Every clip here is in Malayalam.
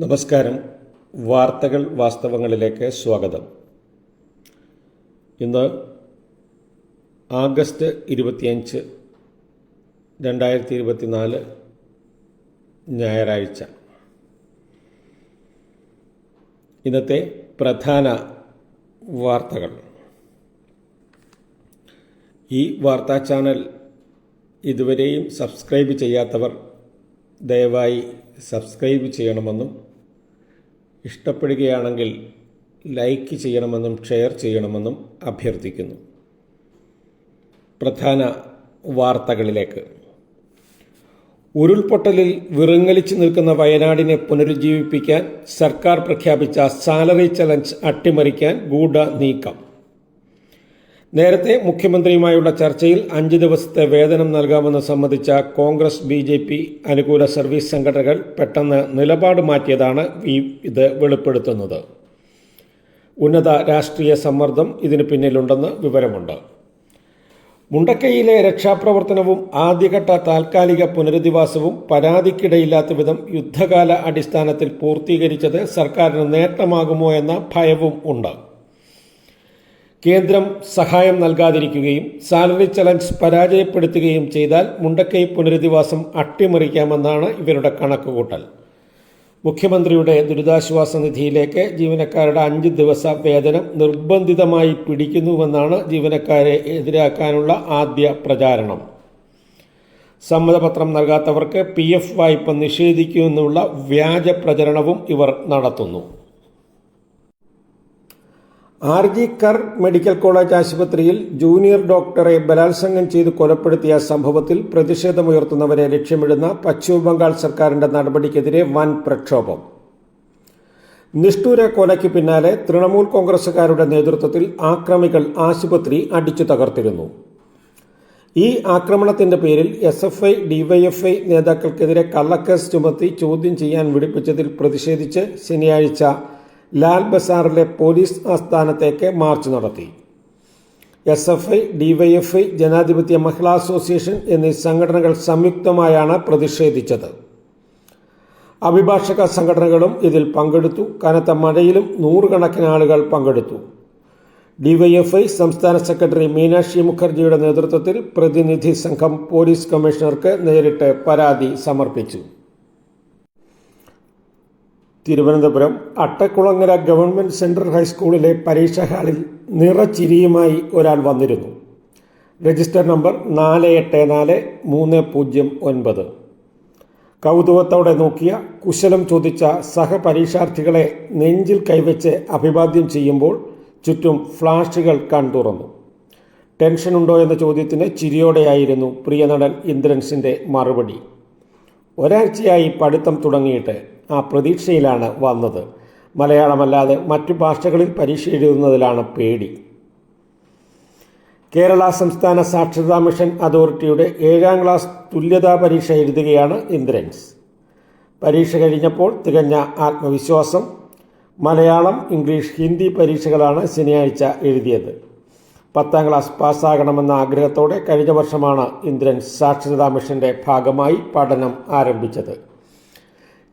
നമസ്കാരം. വാർത്തകൾ വാസ്തവങ്ങളിലേക്ക് സ്വാഗതം. ഇന്ന് ആഗസ്റ്റ് ഇരുപത്തിയഞ്ച് രണ്ടായിരത്തി ഇരുപത്തിനാല് ഞായറാഴ്ച. ഇന്നത്തെ പ്രധാന വാർത്തകൾ. ഈ വാർത്താ ചാനൽ ഇതുവരെയും സബ്സ്ക്രൈബ് ചെയ്യാത്തവർ ദയവായി സബ്സ്ക്രൈബ് ചെയ്യണമെന്നും ഇഷ്ടപ്പെടുകയാണെങ്കിൽ ലൈക്ക് ചെയ്യണമെന്നും ഷെയർ ചെയ്യണമെന്നും അഭ്യർത്ഥിക്കുന്നു. പ്രധാന വാർത്തകളിലേക്ക്. ഉരുൾപൊട്ടലിൽ വിറങ്ങലിച്ചു നിൽക്കുന്ന വയനാടിനെ പുനരുജ്ജീവിപ്പിക്കാൻ സർക്കാർ പ്രഖ്യാപിച്ച സാലറി ചലഞ്ച് അട്ടിമറിക്കാൻ ഗൂഢ നീക്കം. നേരത്തെ മുഖ്യമന്ത്രിയുമായുള്ള ചർച്ചയിൽ അഞ്ച് ദിവസത്തെ വേതനം നൽകാമെന്ന് സംബന്ധിച്ച കോൺഗ്രസ് ബി ജെ പി അനുകൂല സർവീസ് സംഘടനകൾ പെട്ടെന്ന് നിലപാട് മാറ്റിയതാണ് ഇത് വെളിപ്പെടുത്തുന്നത്. ഉന്നത രാഷ്ട്രീയ സമ്മർദ്ദം ഇതിന് പിന്നിലുണ്ടെന്ന് വിവരമുണ്ട്. മുണ്ടക്കൈയിലെ രക്ഷാപ്രവർത്തനവും ആദ്യഘട്ട താൽക്കാലിക പുനരധിവാസവും പരാതിക്കിടയില്ലാത്ത വിധം യുദ്ധകാല അടിസ്ഥാനത്തിൽ പൂർത്തീകരിച്ചത് സർക്കാരിന് നേട്ടമാകുമോ എന്ന ഭയവും ഉണ്ട്. കേന്ദ്രം സഹായം നൽകാതിരിക്കുകയും സാലറി ചലഞ്ച് പരാജയപ്പെടുത്തുകയും ചെയ്താൽ മുണ്ടക്കൈ പുനരധിവാസം അട്ടിമറിക്കാമെന്നാണ് ഇവരുടെ കണക്കുകൂട്ടൽ. മുഖ്യമന്ത്രിയുടെ ദുരിതാശ്വാസ നിധിയിലേക്ക് ജീവനക്കാരുടെ അഞ്ച് ദിവസ വേതനം നിർബന്ധിതമായി പിടിക്കുന്നുവെന്നാണ് ജീവനക്കാരെ എതിരാക്കാനുള്ള ആദ്യ പ്രചാരണം. സമ്മതപത്രം നൽകാത്തവർക്ക് പി എഫ് വായ്പ നിഷേധിക്കുമെന്നുള്ള വ്യാജ പ്രചരണവും ഇവർ നടത്തുന്നു. R G Kar medical college ആശുപത്രിയിൽ ജൂനിയർ ഡോക്ടറെ ബലാത്സംഗം ചെയ്ത് കൊലപ്പെടുത്തിയ സംഭവത്തിൽ പ്രതിഷേധമുയർത്തുന്നവരെ ലക്ഷ്യമിടുന്ന പശ്ചിമബംഗാൾ സർക്കാരിന്റെ നടപടിക്കെതിരെ വൻ പ്രക്ഷോഭം. നിഷ്ഠൂര കൊലയ്ക്ക് പിന്നാലെ തൃണമൂൽ കോൺഗ്രസുകാരുടെ നേതൃത്വത്തിൽ ആക്രമികൾ ആശുപത്രി അടിച്ചു തകർത്തിരുന്നു. ഈ ആക്രമണത്തിന്റെ പേരിൽ എസ് എഫ് ഐ ഡിവൈഎഫ്ഐ നേതാക്കൾക്കെതിരെ കള്ളക്കേസ് ചുമത്തി ചോദ്യം ചെയ്യാൻ വിളിപ്പിച്ചതിൽ പ്രതിഷേധിച്ച് ശനിയാഴ്ച ലാൽ ബസാറിലെ പോലീസ് ആസ്ഥാനത്തേക്ക് മാർച്ച് നടത്തി. എസ് എഫ് ഐ ഡിവൈഎഫ്ഐ ജനാധിപത്യ മഹിളാ അസോസിയേഷൻ എന്നീ സംഘടനകൾ സംയുക്തമായാണ് പ്രതിഷേധിച്ചത്. അഭിഭാഷക സംഘടനകളും ഇതിൽ പങ്കെടുത്തു. കനത്ത മഴയിലും നൂറുകണക്കിന് ആളുകൾ പങ്കെടുത്തു. ഡിവൈഎഫ്ഐ സംസ്ഥാന സെക്രട്ടറി മീനാക്ഷി മുഖർജിയുടെ നേതൃത്വത്തിൽ പ്രതിനിധി സംഘം പോലീസ് കമ്മീഷണർക്ക് നേരിട്ട് പരാതി സമർപ്പിച്ചു. തിരുവനന്തപുരം അട്ടക്കുളങ്ങര ഗവൺമെന്റ് സെൻട്രൽ ഹൈസ്കൂളിലെ പരീക്ഷാ ഹാളിൽ നിറച്ചിരിയുമായി ഒരാൾ വന്നിരുന്നു. രജിസ്റ്റർ നമ്പർ നാല് എട്ട് നാല് മൂന്ന് പൂജ്യം ഒൻപത്. കൗതുകത്തോടെ നോക്കിയ കുശലം ചോദിച്ച സഹപരീക്ഷാർത്ഥികളെ നെഞ്ചിൽ കൈവച്ച് അഭിവാദ്യം ചെയ്യുമ്പോൾ ചുറ്റും ഫ്ലാഷുകൾ കൺതുറന്നു. ടെൻഷനുണ്ടോ എന്ന ചോദ്യത്തിന് ചിരിയോടെയായിരുന്നു പ്രിയനടൻ ഇന്ദ്രൻസിന്റെ മറുപടി. ഒരാഴ്ചയായി പഠിത്തം തുടങ്ങിയിട്ട് ആ പ്രതീക്ഷയിലാണ് വന്നത്. മലയാളമല്ലാതെ മറ്റു ഭാഷകളിൽ പരീക്ഷ എഴുതുന്നതിലാണ് പേടി. കേരള സംസ്ഥാന സാക്ഷരതാ മിഷൻ അതോറിറ്റിയുടെ ഏഴാം ക്ലാസ് തുല്യതാ പരീക്ഷ എഴുതുകയാണ് ഇന്ദ്രൻസ്. പരീക്ഷ കഴിഞ്ഞപ്പോൾ തികഞ്ഞ ആത്മവിശ്വാസം മലയാളം ഇംഗ്ലീഷ് ഹിന്ദി പരീക്ഷകളാണ് ശനിയാഴ്ച എഴുതിയത്. പത്താം ക്ലാസ് പാസ്സാകണമെന്ന ആഗ്രഹത്തോടെ കഴിഞ്ഞ വർഷമാണ് ഇന്ദ്രൻസ് സാക്ഷരതാ മിഷന്റെ ഭാഗമായി പഠനം ആരംഭിച്ചത്.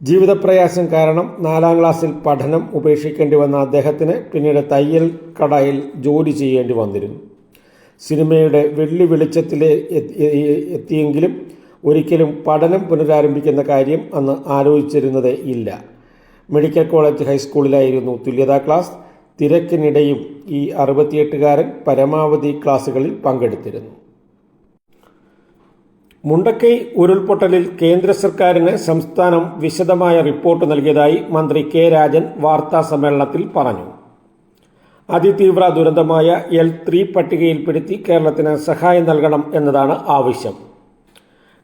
ജീവിതപ്രയാസം കാരണം നാലാം ക്ലാസ്സിൽ പഠനം ഉപേക്ഷിക്കേണ്ടി വന്ന അദ്ദേഹത്തിന് പിന്നീട് തയ്യൽ കടയിൽ ജോലി ചെയ്യേണ്ടി വന്നിരുന്നു. സിനിമയുടെ വെള്ളി വെളിച്ചത്തിലെ എത്തിയെങ്കിലും ഒരിക്കലും പഠനം പുനരാരംഭിക്കുന്ന കാര്യം അന്ന് ആലോചിച്ചിരുന്നതേ ഇല്ല. മെഡിക്കൽ കോളേജ് ഹൈസ്കൂളിലായിരുന്നു തുല്യതാ ക്ലാസ്. തിരക്കിനിടയും ഈ അറുപത്തിയെട്ടുകാരൻ പരമാവധി ക്ലാസ്സുകളിൽ പങ്കെടുത്തിരുന്നു. മുണ്ടക്കൈ ഉരുൾപൊട്ടലിൽ കേന്ദ്ര സർക്കാരിന് സംസ്ഥാനം വിശദമായ റിപ്പോർട്ട് നൽകിയതായി മന്ത്രി കെ രാജൻ വാർത്താ സമ്മേളനത്തിൽ പറഞ്ഞു. അതിതീവ്ര ദുരന്തമായ എൽ ത്രീ പട്ടികയിൽപ്പെടുത്തി കേരളത്തിന് സഹായം നൽകണം എന്നതാണ് ആവശ്യം.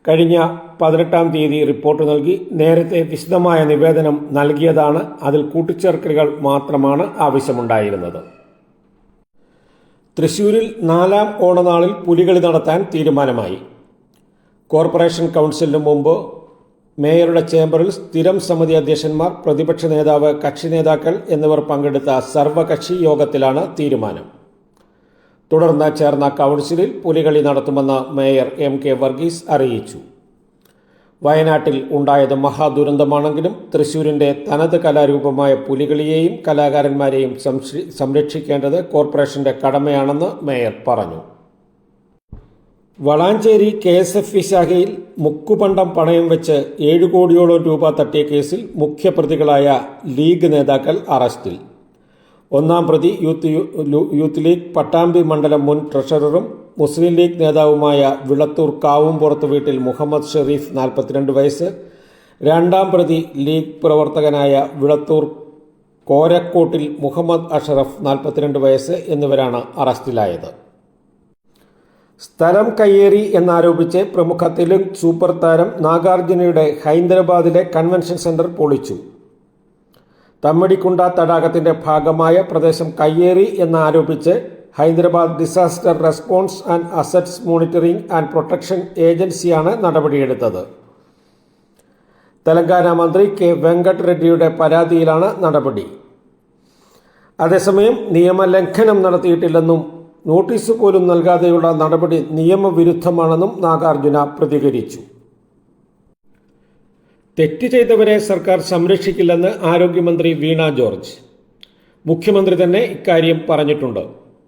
കഴിഞ്ഞ പതിനെട്ടാം തീയതി റിപ്പോർട്ട് നൽകി നേരത്തെ വിശദമായ നിവേദനം നൽകിയതാണ് അതിൽ കൂട്ടിച്ചേർക്കലുകൾ മാത്രമാണ് ആവശ്യമുണ്ടായിരുന്നത്. തൃശൂരിൽ നാലാം ഓണനാളിൽ പുലികളി നടത്താൻ തീരുമാനമായി. കോർപ്പറേഷൻ കൗൺസിലിന് മുമ്പ് മേയറുടെ ചേംബറിൽ സ്ഥിരം സമിതി അധ്യക്ഷന്മാർ പ്രതിപക്ഷ നേതാവ് കക്ഷി നേതാക്കൾ എന്നിവർ പങ്കെടുത്ത സർവകക്ഷി യോഗത്തിലാണ് തീരുമാനം. തുടർന്ന് ചേർന്ന കൗൺസിലിൽ പുലികളി നടത്തുമെന്ന് മേയർ എം കെ വർഗീസ് അറിയിച്ചു. വയനാട്ടിൽ ഉണ്ടായത് മഹാദുരന്തമാണെങ്കിലും തൃശൂരിന്റെ തനത് കലാരൂപമായ പുലികളിയെയും കലാകാരന്മാരെയും സംരക്ഷിക്കേണ്ടത് കോർപ്പറേഷന്റെ കടമയാണെന്ന് മേയർ പറഞ്ഞു. Valanchery K S F E ശാഖയിൽ മുക്കുപണ്ടം പണയം വെച്ച് ഏഴ് കോടിയോളം രൂപ തട്ടിയ കേസിൽ മുഖ്യപ്രതികളായ ലീഗ് നേതാക്കൾ അറസ്റ്റിൽ. ഒന്നാം പ്രതി യൂത്ത് യൂത്ത് ലീഗ് പട്ടാമ്പി മണ്ഡലം മുൻ ട്രഷററും മുസ്ലിം ലീഗ് നേതാവുമായ വിളത്തൂർ കാവുംപുറത്ത് വീട്ടിൽ മുഹമ്മദ് ഷെറീഫ് നാൽപ്പത്തിരണ്ട് വയസ്സ് രണ്ടാം പ്രതി ലീഗ് പ്രവർത്തകനായ വിളത്തൂർ കോരക്കോട്ടിൽ മുഹമ്മദ് അഷറഫ് നാൽപ്പത്തിരണ്ട് വയസ്സ് എന്നിവരാണ് അറസ്റ്റിലായത്. സ്ഥലം കയ്യേറി എന്നാരോപിച്ച് പ്രമുഖ തെലുങ്ക് സൂപ്പർ താരം നാഗാർജുനയുടെ ഹൈദരാബാദിലെ കൺവെൻഷൻ സെന്റർ പൊളിച്ചു. തമ്മടിക്കുണ്ട തടാകത്തിന്റെ ഭാഗമായ പ്രദേശം കയ്യേറി എന്നാരോപിച്ച് Hyderabad disaster response and assets monitoring and protection ഏജൻസിയാണ് നടപടിയെടുത്തത്. തെലങ്കാന മന്ത്രി കെ വെങ്കട്ട് റെഡ്ഡിയുടെ പരാതിയിലാണ് നടപടി. അതേസമയം നിയമലംഘനം നടത്തിയിട്ടില്ലെന്നും നോട്ടീസ് പോലും നൽകാതെയുള്ള നടപടി നിയമവിരുദ്ധമാണെന്നും നാഗാർജുന പ്രതികരിച്ചു. തെറ്റ് ചെയ്തവരെ സർക്കാർ സംരക്ഷിക്കില്ലെന്ന് ആരോഗ്യമന്ത്രി വീണ ജോർജ്. മുഖ്യമന്ത്രി തന്നെ ഇക്കാര്യം പറഞ്ഞിട്ടുണ്ട്.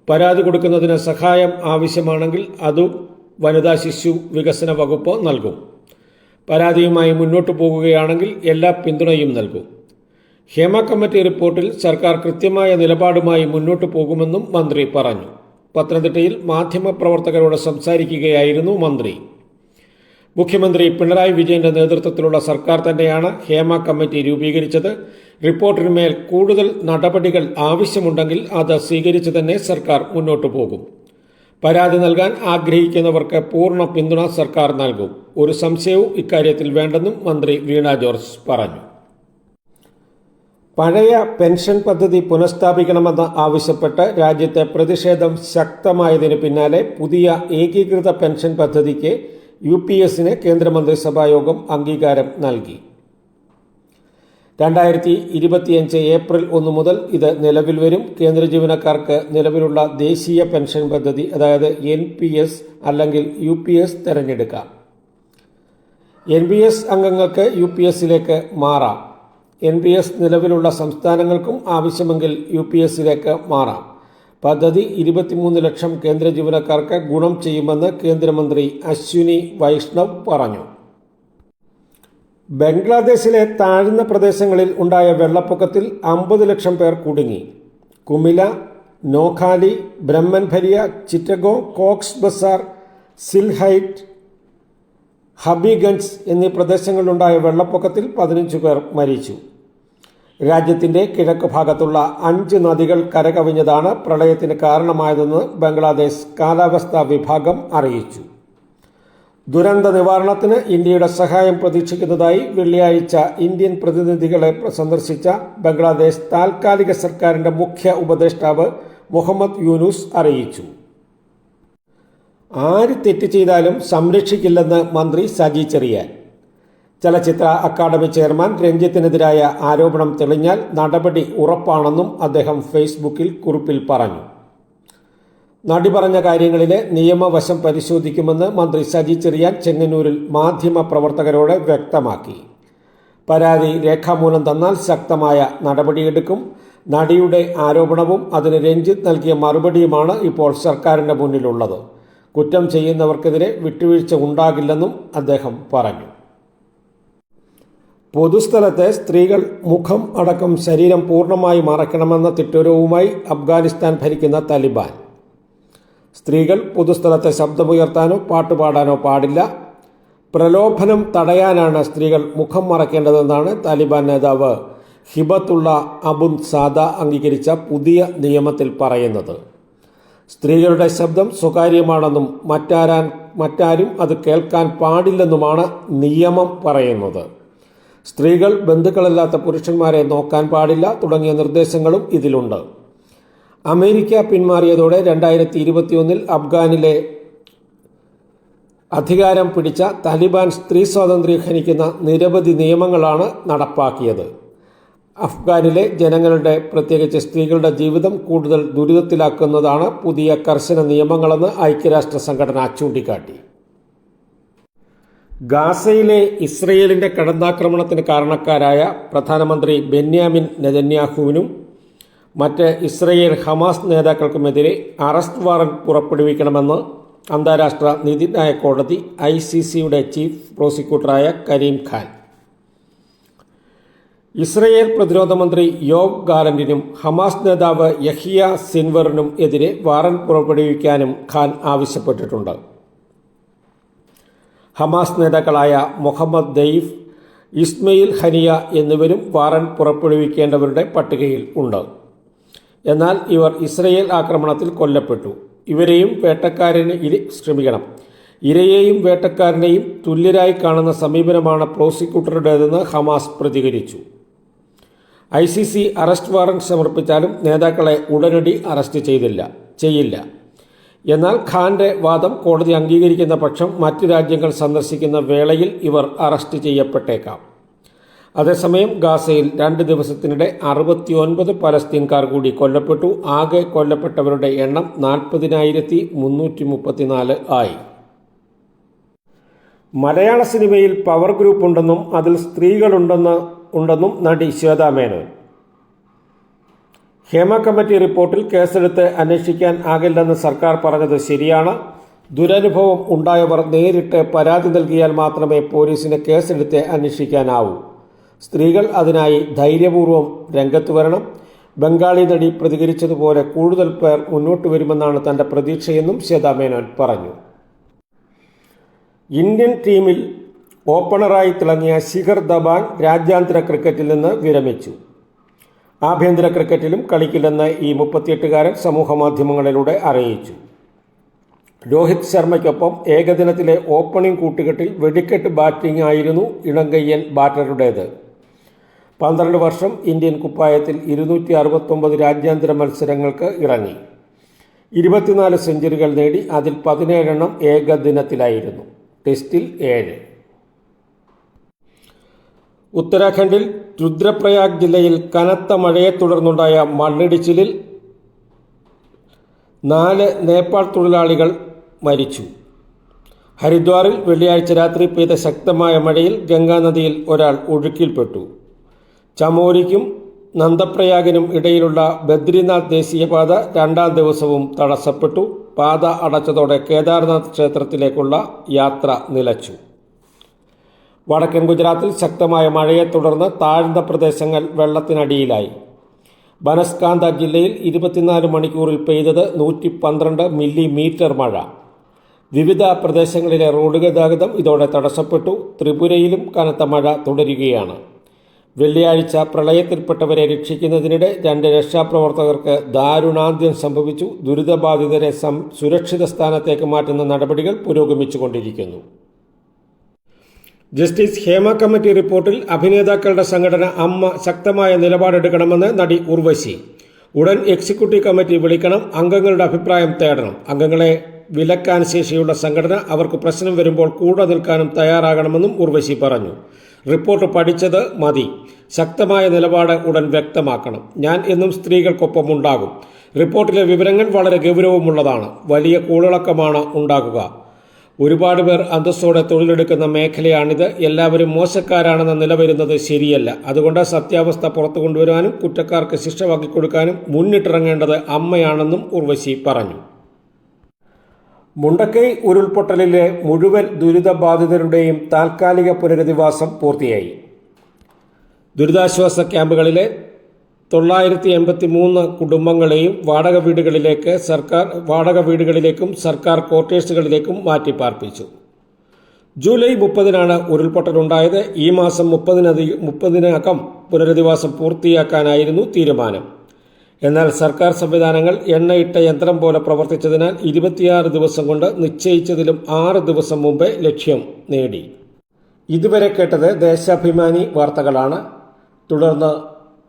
പരാതി കൊടുക്കുന്നതിന് സഹായം ആവശ്യമാണെങ്കിൽ അതും വനിതാ ശിശു വികസന വകുപ്പ് നൽകും. പരാതിയുമായി മുന്നോട്ടു പോകുകയാണെങ്കിൽ എല്ലാ പിന്തുണയും നൽകും. ഹേമ കമ്മിറ്റി റിപ്പോർട്ടിൽ സർക്കാർ കൃത്യമായ നിലപാടുമായി മുന്നോട്ടു പോകുമെന്നും മന്ത്രി പറഞ്ഞു. പത്തനംതിട്ടയിൽ മാധ്യമപ്രവർത്തകരോട് സംസാരിക്കുകയായിരുന്നു മന്ത്രി. മുഖ്യമന്ത്രി പിണറായി വിജയന്റെ നേതൃത്വത്തിലുള്ള സർക്കാർ തന്നെയാണ് ഹേമ കമ്മിറ്റി രൂപീകരിച്ചത്. റിപ്പോർട്ടിന്മേൽ കൂടുതൽ നടപടികൾ ആവശ്യമുണ്ടെങ്കിൽ അത് സ്വീകരിച്ച് തന്നെ സർക്കാർ മുന്നോട്ടു പോകും. പരാതി നൽകാൻ ആഗ്രഹിക്കുന്നവർക്ക് പൂർണ പിന്തുണ സർക്കാർ നൽകും. ഒരു സംശയവും ഇക്കാര്യത്തിൽ വേണ്ടെന്നും മന്ത്രി വീണ ജോർജ് പറഞ്ഞു. പഴയ പെൻഷൻ പദ്ധതി പുനഃസ്ഥാപിക്കണമെന്ന് ആവശ്യപ്പെട്ട് രാജ്യത്തെ പ്രതിഷേധം ശക്തമായതിനു പിന്നാലെ പുതിയ ഏകീകൃത പെൻഷൻ പദ്ധതിക്ക് യു പി എസിന് കേന്ദ്രമന്ത്രിസഭായോഗം അംഗീകാരം നൽകി. രണ്ടായിരത്തി ഇരുപത്തിയഞ്ച് ഏപ്രിൽ ഒന്ന് മുതൽ ഇത് നിലവിൽ വരും. കേന്ദ്ര ജീവനക്കാർക്ക് നിലവിലുള്ള ദേശീയ പെൻഷൻ പദ്ധതി അതായത് എൻ പി എസ് അല്ലെങ്കിൽ യു പി എസ് തിരഞ്ഞെടുക്കാം. എൻ ബി എസ് അംഗങ്ങൾക്ക് യു പി എസിലേക്ക് മാറാം. എൻ പി എസ് നിലവിലുള്ള സംസ്ഥാനങ്ങൾക്കും ആവശ്യമെങ്കിൽ യു പി എസിലേക്ക് മാറാം. പദ്ധതി ഇരുപത്തിമൂന്ന് ലക്ഷം കേന്ദ്ര ജീവനക്കാർക്ക് ഗുണം ചെയ്യുമെന്ന് കേന്ദ്രമന്ത്രി അശ്വിനി വൈഷ്ണവ് പറഞ്ഞു. ബംഗ്ലാദേശിലെ താഴ്ന്ന പ്രദേശങ്ങളിൽ ഉണ്ടായ വെള്ളപ്പൊക്കത്തിൽ അമ്പത് ലക്ഷം പേർ കുടുങ്ങി. കുമില നോഖാലി ബ്രഹ്മൻഭരിയ ചിറ്റഗോ കോക്സ് ബസാർ സിൽഹൈറ്റ് ഹബിഗഞ്ച് എന്നീ പ്രദേശങ്ങളിലുണ്ടായ വെള്ളപ്പൊക്കത്തിൽ പതിനഞ്ച് പേർ മരിച്ചു. രാജ്യത്തിന്റെ കിഴക്ക് ഭാഗത്തുള്ള അഞ്ച് നദികൾ കരകവിഞ്ഞതാണ് പ്രളയത്തിന് കാരണമായതെന്ന് ബംഗ്ലാദേശ് കാലാവസ്ഥാ വിഭാഗം അറിയിച്ചു. ദുരന്ത നിവാരണത്തിന് ഇന്ത്യയുടെ സഹായം പ്രതീക്ഷിക്കുന്നതായി വെള്ളിയാഴ്ച ഇന്ത്യൻ പ്രതിനിധികളെ സന്ദർശിച്ച ബംഗ്ലാദേശ് താൽക്കാലിക സർക്കാരിന്റെ മുഖ്യ ഉപദേഷ്ടാവ് മുഹമ്മദ് യൂനുസ് അറിയിച്ചു. ആര് തെറ്റ് ചെയ്താലും സംരക്ഷിക്കില്ലെന്ന് മന്ത്രി സജി ചെറിയാൻ. ചലച്ചിത്ര അക്കാദമി ചെയർമാൻ രഞ്ജിത്തിനെതിരായ ആരോപണം തെളിഞ്ഞാൽ നടപടി ഉറപ്പാണെന്നും അദ്ദേഹം ഫേസ്ബുക്കിൽ കുറിപ്പിൽ പറഞ്ഞു. നടി പറഞ്ഞ കാര്യങ്ങളിലെ നിയമവശം പരിശോധിക്കുമെന്ന് മന്ത്രി സജി ചെറിയാൻ ചെങ്ങന്നൂരിൽ മാധ്യമ പ്രവർത്തകരോട് വ്യക്തമാക്കി. പരാതി രേഖാമൂലം തന്നാൽ ശക്തമായ നടപടിയെടുക്കും. നടിയുടെ ആരോപണവും അതിന് രഞ്ജിത്ത് നൽകിയ മറുപടിയുമാണ് ഇപ്പോൾ സർക്കാരിന്റെ മുന്നിലുള്ളത്. കുറ്റം ചെയ്യുന്നവർക്കെതിരെ വിട്ടുവീഴ്ച ഉണ്ടാകില്ലെന്നും അദ്ദേഹം പറഞ്ഞു. പൊതുസ്ഥലത്തെ സ്ത്രീകൾ മുഖം അടക്കം ശരീരം പൂർണമായി മറയ്ക്കണമെന്ന തിട്ടൂരവുമായി അഫ്ഗാനിസ്ഥാൻ ഭരിക്കുന്ന താലിബാൻ. സ്ത്രീകൾ പൊതുസ്ഥലത്തെ ശബ്ദമുയർത്താനോ പാട്ടുപാടാനോ പാടില്ല. പ്രലോഭനം തടയാനാണ് സ്ത്രീകൾ മുഖം മറയ്ക്കേണ്ടതെന്നാണ് താലിബാൻ നേതാവ് ഹിബത്തുള്ള അബുൻ സാദ അംഗീകരിച്ച പുതിയ നിയമത്തിൽ പറയുന്നത്. സ്ത്രീകളുടെ ശബ്ദം സ്വകാര്യമാണെന്നും മറ്റാരാൻ മറ്റാരും അത് കേൾക്കാൻ പാടില്ലെന്നുമാണ് നിയമം പറയുന്നത്. സ്ത്രീകൾ ബന്ധുക്കളല്ലാത്ത പുരുഷന്മാരെ നോക്കാൻ പാടില്ല തുടങ്ങിയ നിർദ്ദേശങ്ങളും ഇതിലുണ്ട്. അമേരിക്ക പിന്മാറിയതോടെ രണ്ടായിരത്തി ഇരുപത്തിയൊന്നിൽ അഫ്ഗാനിലെ അധികാരം പിടിച്ച താലിബാൻ സ്ത്രീ സ്വാതന്ത്ര്യം ഹനിക്കുന്ന നിരവധി നിയമങ്ങളാണ് നടപ്പാക്കിയത്. അഫ്ഗാനിലെ ജനങ്ങളുടെ പ്രത്യേകിച്ച് സ്ത്രീകളുടെ ജീവിതം കൂടുതൽ ദുരിതത്തിലാക്കുന്നതാണ് പുതിയ കർശന നിയമങ്ങളെന്ന് ഐക്യരാഷ്ട്ര സംഘടന ചൂണ്ടിക്കാട്ടി. ഗാസയിലെ ഇസ്രയേലിന്റെ കടന്നാക്രമണത്തിന് കാരണക്കാരായ പ്രധാനമന്ത്രി ബെന്യാമിൻ നെതന്യാഹുവിനും മറ്റ് ഇസ്രയേൽ ഹമാസ് നേതാക്കൾക്കുമെതിരെ അറസ്റ്റ് വാറന്റ് പുറപ്പെടുവിക്കണമെന്ന് അന്താരാഷ്ട്ര നീതിന്യായ കോടതി ഐ സി സിയുടെ ചീഫ് പ്രോസിക്യൂട്ടറായ കരീം ഖാൻ. ഇസ്രയേൽ പ്രതിരോധ മന്ത്രി യോവ് ഗാലന്റിനും ഹമാസ് നേതാവ് യഹിയ സിൻവറിനും എതിരെ വാറന്റ് പുറപ്പെടുവിക്കാനും ഖാൻ ആവശ്യപ്പെട്ടിട്ടുണ്ട്. ഹമാസ് നേതാക്കളായ മുഹമ്മദ് ദയീഫ് ഇസ്മയിൽ ഹനിയ എന്നിവരും വാറന്റ് പുറപ്പെടുവിക്കേണ്ടവരുടെ പട്ടികയിൽ ഉണ്ട്. എന്നാൽ ഇവർ ഇസ്രയേൽ ആക്രമണത്തിൽ കൊല്ലപ്പെട്ടു. ഇവരെയും വേട്ടക്കാരന് ഇര ശ്രമിക്കണം ഇരയെയും വേട്ടക്കാരനെയും തുല്യരായി കാണുന്ന സമീപനമാണ് പ്രോസിക്യൂട്ടറുടേതെന്ന് ഹമാസ് പ്രതികരിച്ചു. I C C arrest warrant സമർപ്പിച്ചാലും നേതാക്കളെ ഉടനടി അറസ്റ്റ് ചെയ്തില്ല ചെയ്യില്ല. എന്നാൽ ഖാന്റെ വാദം കോടതി അംഗീകരിക്കുന്ന പക്ഷം മറ്റു രാജ്യങ്ങൾ സന്ദർശിക്കുന്ന വേളയിൽ ഇവർ അറസ്റ്റ് ചെയ്യപ്പെട്ടേക്കാം. അതേസമയം ഗാസയിൽ രണ്ട് ദിവസത്തിനിടെ അറുപത്തിയൊൻപത് പലസ്തീൻകാർ കൂടി കൊല്ലപ്പെട്ടു. ആകെ കൊല്ലപ്പെട്ടവരുടെ എണ്ണം നാൽപ്പതിനായിരത്തി മുന്നൂറ്റി മുപ്പത്തിനാല് ആയി. മലയാള സിനിമയിൽ പവർ ഗ്രൂപ്പ് ഉണ്ടെന്നും അതിൽ സ്ത്രീകളുണ്ടെന്ന് ഉണ്ടെന്നും നടി ശ്വേതാ മേനോൻ ഹേമ കമ്മിറ്റി റിപ്പോർട്ടിൽ കേസെടുത്ത് അന്വേഷിക്കാൻ ആകില്ലെന്ന് സർക്കാർ പറഞ്ഞത് ശരിയാണ്. ദുരനുഭവം ഉണ്ടായവർ നേരിട്ട് പരാതി നൽകിയാൽ മാത്രമേ പോലീസിന് കേസെടുത്ത് അന്വേഷിക്കാനാവൂ. സ്ത്രീകൾ അതിനായി ധൈര്യപൂർവം രംഗത്ത് വരണം. ബംഗാളി നടി പ്രതികരിച്ചതുപോലെ കൂടുതൽ പേർ മുന്നോട്ട് വരുമെന്നാണ് തന്റെ പ്രതീക്ഷയെന്നും ശ്വേതാ മേനോൻ പറഞ്ഞു. ഇന്ത്യൻ ടീമിൽ ഓപ്പണറായി തിളങ്ങിയ ശിഖർ ധവാൻ രാജ്യാന്തര ക്രിക്കറ്റിൽ നിന്ന് വിരമിച്ചു. ആഭ്യന്തര ക്രിക്കറ്റിലും കളിക്കില്ലെന്ന് ഈ മുപ്പത്തിയെട്ടുകാരൻ സമൂഹമാധ്യമങ്ങളിലൂടെ അറിയിച്ചു. രോഹിത് ശർമ്മയ്ക്കൊപ്പം ഏകദിനത്തിലെ ഓപ്പണിംഗ് കൂട്ടുകെട്ടിൽ വെടിക്കെട്ട് ബാറ്റിംഗ് ആയിരുന്നു ഇളങ്കയ്യൻ ബാറ്ററുടേത്. പന്ത്രണ്ട് വർഷം ഇന്ത്യൻ കുപ്പായത്തിൽ ഇരുന്നൂറ്റി അറുപത്തൊമ്പത് രാജ്യാന്തര മത്സരങ്ങൾക്ക് ഇറങ്ങി. ഇരുപത്തിനാല് സെഞ്ചുറികൾ നേടി അതിൽ പതിനേഴെണ്ണം ഏകദിനത്തിലായിരുന്നു. ടെസ്റ്റിൽ ഏഴ്. ഉത്തരാഖണ്ഡിൽ രുദ്രപ്രയാഗ് ജില്ലയിൽ കനത്ത മഴയെ തുടർന്നുണ്ടായ മണ്ണിടിച്ചിലിൽ നാല് നേപ്പാൾ തൊഴിലാളികൾ മരിച്ചു. ഹരിദ്വാറിൽ വെള്ളിയാഴ്ച രാത്രി പെയ്ത ശക്തമായ മഴയിൽ ഗംഗാനദിയിൽ ഒരാൾ ഒഴുക്കിൽപ്പെട്ടു. ചമോരിക്കും നന്ദപ്രയാഗിനും ഇടയിലുള്ള ബദ്രിനാഥ് ദേശീയപാത രണ്ടാം ദിവസവും തടസ്സപ്പെട്ടു. പാത അടച്ചതോടെ കേദാർനാഥ് ക്ഷേത്രത്തിലേക്കുള്ള യാത്ര നിലച്ചു. വടക്കൻ ഗുജറാത്തിൽ ശക്തമായ മഴയെ തുടർന്ന് താഴ്ന്ന പ്രദേശങ്ങൾ വെള്ളത്തിനടിയിലായി. ബനസ്കാന്ത ജില്ലയിൽ ഇരുപത്തിനാല് മണിക്കൂറിൽ പെയ്തത് നൂറ്റി പന്ത്രണ്ട് മില്ലിമീറ്റർ മഴ. വിവിധ പ്രദേശങ്ങളിലെ റോഡ് ഗതാഗതം ഇതോടെ തടസ്സപ്പെട്ടു. ത്രിപുരയിലും കനത്ത മഴ തുടരുകയാണ്. വെള്ളിയാഴ്ച പ്രളയത്തിൽപ്പെട്ടവരെ രക്ഷിക്കുന്നതിനിടെ രണ്ട് രക്ഷാപ്രവർത്തകർക്ക് ദാരുണാന്ത്യം സംഭവിച്ചു. ദുരിതബാധിതരെ സുരക്ഷിത സ്ഥാനത്തേക്ക് മാറ്റുന്ന നടപടികൾ പുരോഗമിച്ചുകൊണ്ടിരിക്കുന്നു. ജസ്റ്റിസ് ഹേമ കമ്മിറ്റി റിപ്പോർട്ടിൽ അഭിനേതാക്കളുടെ സംഘടന അമ്മ ശക്തമായ നിലപാടെടുക്കണമെന്ന് നടി ഉർവശി. ഉടൻ എക്സിക്യൂട്ടീവ് കമ്മിറ്റി വിളിക്കണം അംഗങ്ങളുടെ അഭിപ്രായം തേടണം. അംഗങ്ങളെ വിലക്കാൻ ശേഷിയുള്ള സംഘടന അവർക്ക് പ്രശ്നം വരുമ്പോൾ കൂടെ നിൽക്കാനും തയ്യാറാകണമെന്നും ഉർവശി പറഞ്ഞു. റിപ്പോർട്ട് പഠിച്ചത് മതി. ശക്തമായ നിലപാട് ഉടൻ വ്യക്തമാക്കണം. ഞാൻ എന്നും സ്ത്രീകൾക്കൊപ്പം ഉണ്ടാകും. റിപ്പോർട്ടിലെ വിവരങ്ങൾ വളരെ ഗൗരവമുള്ളതാണ്. വലിയ കൂളിളക്കമാണ് ഉണ്ടാകുക. ഒരുപാട് പേർ അന്തസ്സോടെ തൊഴിലെടുക്കുന്ന മേഖലയാണിത്. എല്ലാവരും മോശക്കാരാണെന്ന നിലവരുന്നത് ശരിയല്ല. അതുകൊണ്ട് സത്യാവസ്ഥ പുറത്തു കൊണ്ടുവരാനും കുറ്റക്കാർക്ക് ശിക്ഷ വാങ്ങിക്കൊടുക്കാനും മുന്നിട്ടിറങ്ങേണ്ടത് അമ്മയാണെന്നും ഉർവശി പറഞ്ഞു. മുണ്ടക്കൈ ഉരുൾപൊട്ടലിലെ മുഴുവൻ ദുരിതബാധിതരുടെയും താൽക്കാലിക പുനരധിവാസം പൂർത്തിയായി. ദുരിതാശ്വാസ ക്യാമ്പുകളിലെ തൊള്ളായിരത്തി എൺപത്തി മൂന്ന് കുടുംബങ്ങളെയും വാടക വീടുകളിലേക്ക് സർക്കാർ വാടക വീടുകളിലേക്കും സർക്കാർ ക്വാർട്ടേഴ്സുകളിലേക്കും മാറ്റി പാർപ്പിച്ചു ജൂലൈ മുപ്പതിനാണ് ഉരുൾപൊട്ടലുണ്ടായത്. ഈ മാസം മുപ്പതിനധി മുപ്പതിനകം പുനരധിവാസം പൂർത്തിയാക്കാനായിരുന്നു തീരുമാനം. എന്നാൽ സർക്കാർ സംവിധാനങ്ങൾ എണ്ണയിട്ട യന്ത്രം പോലെ പ്രവർത്തിച്ചതിനാൽ ഇരുപത്തിയാറ് ദിവസം കൊണ്ട് നിശ്ചയിച്ചതിലും ആറ് ദിവസം മുമ്പേ ലക്ഷ്യം നേടി. ഇതുവരെ കേട്ടത് ദേശാഭിമാനി വാർത്തകളാണ്. തുടർന്ന്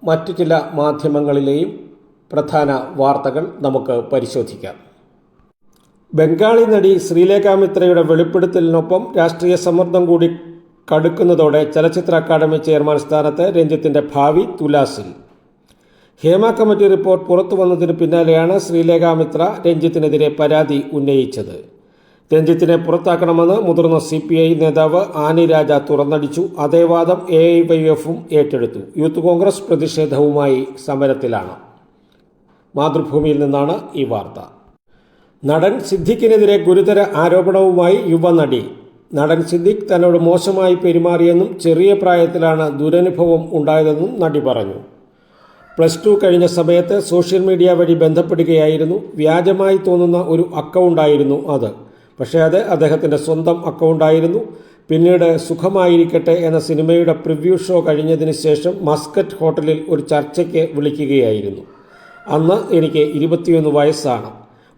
മറ്റു ചില മാധ്യമങ്ങളിലെയും പ്രധാന വാർത്തകൾ നമുക്ക് പരിശോധിക്കാം. ബംഗാളി നടി ശ്രീലേഖാമിത്രയുടെ വെളിപ്പെടുത്തലിനൊപ്പം രാഷ്ട്രീയ സമ്മർദ്ദം കൂടി കടുക്കുന്നതോടെ ചലച്ചിത്ര അക്കാദമി ചെയർമാൻ സ്ഥാനത്ത് രഞ്ജിത്തിന്റെ ഭാവി തുലാസിൽ. ഹേമ കമ്മിറ്റി റിപ്പോർട്ട് പുറത്തു വന്നതിന് പിന്നാലെയാണ് ശ്രീലേഖാമിത്ര രഞ്ജിത്തിനെതിരെ പരാതി ഉന്നയിച്ചത്. രഞ്ജിത്തിനെ പുറത്താക്കണമെന്ന് മുതിർന്ന സി പി ഐ നേതാവ് ആനി രാജ തുറന്നടിച്ചു. അതേ വാദം എ ഐ വൈ എഫും ഏറ്റെടുത്തു. യൂത്ത് കോൺഗ്രസ് പ്രതിഷേധവുമായി സമരത്തിലാണ്. മാതൃഭൂമിയിൽ നിന്നാണ് ഈ വാർത്ത. നടൻ സിദ്ദിഖിനെതിരെ ഗുരുതര ആരോപണവുമായി യുവനടി. നടൻ സിദ്ദിഖ് തന്നോട് മോശമായി പെരുമാറിയെന്നും ചെറിയ പ്രായത്തിലാണ് ദുരനുഭവം ഉണ്ടായതെന്നും നടി പറഞ്ഞു. പ്ലസ് ടു കഴിഞ്ഞ സമയത്ത് സോഷ്യൽ മീഡിയ വഴി ബന്ധപ്പെടുകയായിരുന്നു. വ്യാജമായി തോന്നുന്ന ഒരു അക്കൗണ്ടായിരുന്നു അത്. പക്ഷേ അത് അദ്ദേഹത്തിന്റെ സ്വന്തം അക്കൗണ്ടായിരുന്നു. പിന്നീട് സുഖമായിരിക്കട്ടെ എന്ന സിനിമയുടെ പ്രിവ്യൂ ഷോ കഴിഞ്ഞതിന് ശേഷം മസ്കറ്റ് ഹോട്ടലിൽ ഒരു ചർച്ചയ്ക്ക് വിളിക്കുകയായിരുന്നു. അന്ന് എനിക്ക് ഇരുപത്തിയൊന്ന് വയസ്സാണ്.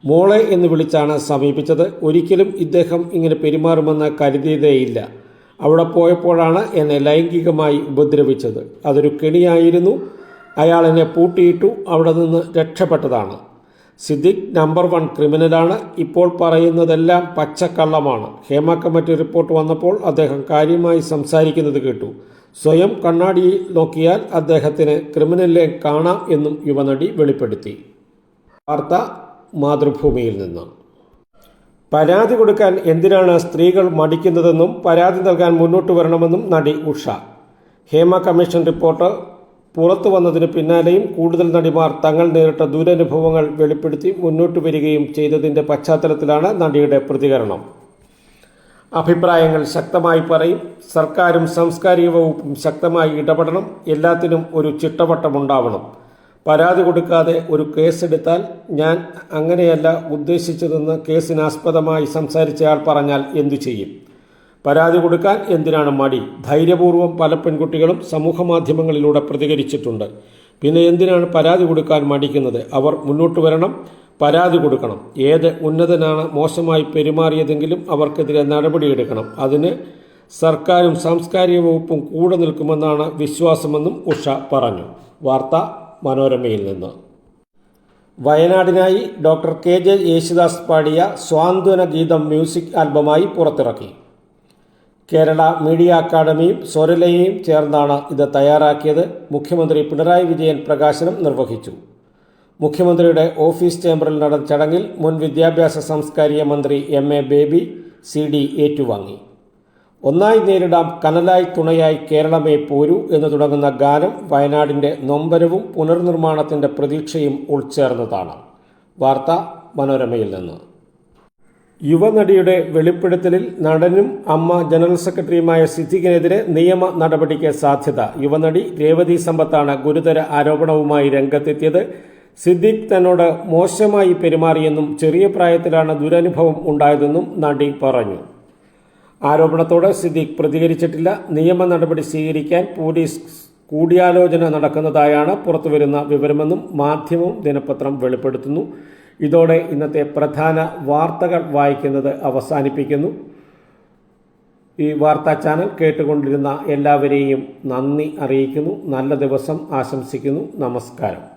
മോളെ എന്ന് വിളിച്ചാണ് സമീപിച്ചത്. ഒരിക്കലും ഇദ്ദേഹം ഇങ്ങനെ പെരുമാറുമെന്ന് കരുതിയതേയില്ല. അവിടെ പോയപ്പോഴാണ് എന്നെ ലൈംഗികമായി ഉപദ്രവിച്ചത്. അതൊരു കെണിയായിരുന്നു. അയാൾ എന്നെ പൂട്ടിയിട്ടു. അവിടെ നിന്ന് രക്ഷപ്പെട്ടതാണ്. സിദ്ദിഖ് നമ്പർ വൺ ക്രിമിനലാണ്. ഇപ്പോൾ പറയുന്നതെല്ലാം പച്ചക്കള്ളമാണ്. ഹേമ കമ്മിറ്റി റിപ്പോർട്ട് വന്നപ്പോൾ അദ്ദേഹം കാര്യമായി സംസാരിക്കുന്നത് കേട്ടു. സ്വയം കണ്ണാടിയിൽ നോക്കിയാൽ അദ്ദേഹത്തിന് ക്രിമിനലിനെ കാണാം എന്നും യുവനടി വെളിപ്പെടുത്തി. വാർത്ത മാതൃഭൂമിയിൽ നിന്ന്. പരാതി കൊടുക്കാൻ എന്തിനാണ് സ്ത്രീകൾ മടിക്കുന്നതെന്നും പരാതി നൽകാൻ മുന്നോട്ട് വരണമെന്നും നടി ഉഷ. ഹേമ കമ്മീഷൻ റിപ്പോർട്ട് പുറത്തു വന്നതിന് പിന്നാലെയും കൂടുതൽ നടിമാർ തങ്ങൾ നേരിട്ട ദുരനുഭവങ്ങൾ വെളിപ്പെടുത്തി മുന്നോട്ട് വരികയും ചെയ്തതിന്റെ പശ്ചാത്തലത്തിലാണ് നടിയുടെ പ്രതികരണം. അഭിപ്രായങ്ങൾ ശക്തമായി പറയും. സർക്കാരും സാംസ്കാരിക വകുപ്പും ശക്തമായി ഇടപെടണം. എല്ലാത്തിനും ഒരു ചിട്ടവട്ടമുണ്ടാവണം. പരാതി കൊടുക്കാതെ ഒരു കേസെടുത്താൽ ഞാൻ അങ്ങനെയല്ല ഉദ്ദേശിച്ചതെന്ന് കേസിനാസ്പദമായി സംസാരിച്ചയാൾ പറഞ്ഞാൽ എന്തു ചെയ്യും? പരാതി കൊടുക്കാൻ എന്തിനാണ് മടി? ധൈര്യപൂർവം പല പെൺകുട്ടികളും സമൂഹമാധ്യമങ്ങളിലൂടെ പ്രതികരിച്ചിട്ടുണ്ട്. പിന്നെ എന്തിനാണ് പരാതി കൊടുക്കാൻ മടിക്കുന്നത്? അവർ മുന്നോട്ട് വരണം പരാതി കൊടുക്കണം. ഏത് ഉന്നതനാണ് മോശമായി പെരുമാറിയതെങ്കിലും അവർക്കെതിരെ നടപടിയെടുക്കണം. അതിന് സർക്കാരും സാംസ്കാരിക വകുപ്പും കൂടെ നിൽക്കുമെന്നാണ് വിശ്വാസമെന്നും ഉഷ പറഞ്ഞു. വാർത്ത മനോരമയിൽ നിന്ന്. വയനാടിനായി ഡോക്ടർ കെ ജെ യേശുദാസ് പാടിയ സ്വാന്തന ഗീതം മ്യൂസിക് ആൽബമായി പുറത്തിറക്കി. കേരള മീഡിയ അക്കാദമിയും സോരലയും ചേർന്നാണ് ഇത് തയ്യാറാക്കിയത്. മുഖ്യമന്ത്രി പിണറായി വിജയൻ പ്രകാശനം നിർവഹിച്ചു. മുഖ്യമന്ത്രിയുടെ ഓഫീസ് ചേംബറിൽ നടന്ന ചടങ്ങിൽ മുൻ വിദ്യാഭ്യാസ സംസ്കാരിക മന്ത്രി M A Baby C D ഏറ്റുവാങ്ങി. ഒന്നായി നേരിടാം കനലായി തുണയായി കേരളമേ പോരൂ എന്ന് തുടങ്ങുന്ന ഗാനം വയനാടിന്റെ നൊമ്പരവും പുനർനിർമ്മാണത്തിന്റെ പ്രതീക്ഷയും ഉൾച്ചേർന്നതാണ്. വാർത്ത മനോരമയിൽ നിന്ന്. യുവനടിയുടെ വെളിപ്പെടുത്തലിൽ നടനും അമ്മ ജനറൽ സെക്രട്ടറിയുമായ സിദ്ദിഖിനെതിരെ നിയമ നടപടിക്ക് സാധ്യത. യുവനടി രേവതി സമ്പത്താണ് ഗുരുതര ആരോപണവുമായി രംഗത്തെത്തിയത്. സിദ്ദിഖ് തന്നോട് മോശമായി പെരുമാറിയെന്നും ചെറിയ പ്രായത്തിലാണ് ദുരനുഭവം ഉണ്ടായതെന്നും നടി പറഞ്ഞു. ആരോപണത്തോട് സിദ്ദിഖ് പ്രതികരിച്ചിട്ടില്ല. നിയമ നടപടി സ്വീകരിക്കാൻ പോലീസ് കൂടിയാലോചന നടക്കുന്നതായാണ് പുറത്തുവരുന്ന വിവരമെന്നും മാധ്യമം ദിനപത്രം വെളിപ്പെടുത്തുന്നു. ഇതോടെ ഇന്നത്തെ പ്രധാന വാർത്തകൾ വായിക്കുന്നത് അവസാനിപ്പിക്കുന്നു. ഈ വാർത്താ ചാനൽ കേട്ടുകൊണ്ടിരുന്ന എല്ലാവരെയും നന്ദി അറിയിക്കുന്നു. നല്ല ദിവസം ആശംസിക്കുന്നു. നമസ്കാരം.